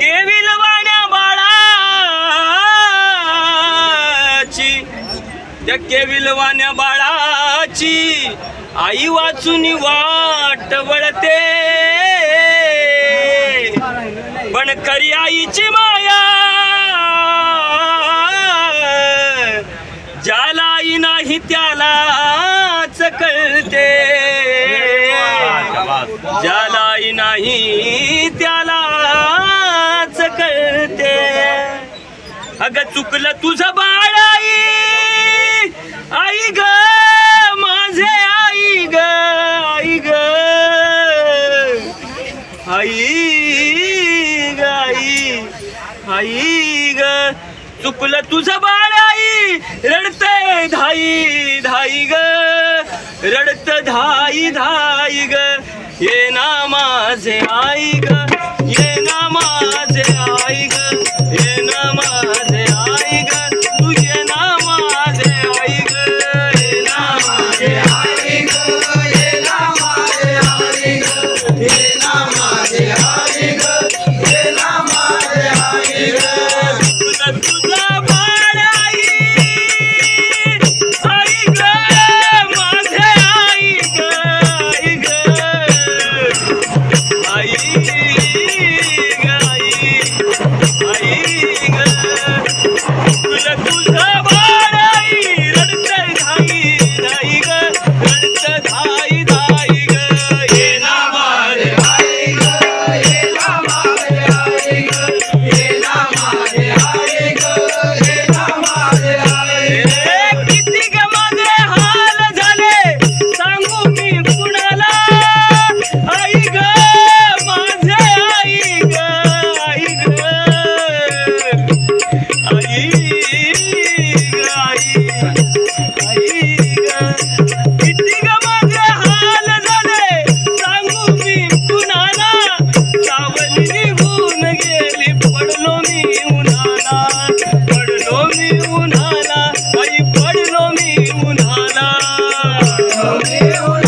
Cavill वाण्या बाळाची. त्या Cavill वाण्या बाळाची आई वाचून वाट वळते. पण करी आईची माया ज्याला आई नाही त्याला नाही त्यालाच कळते अग चुकलं तुझं बाळ आई आई ग माझे आई ग आई ग. आई ग आई आई ग. चुकलं तुझं बाळ आई रडतय धाई धाई ग. रडत धाई धाई ग ग. ये ना माझे आई ग. Hare Pero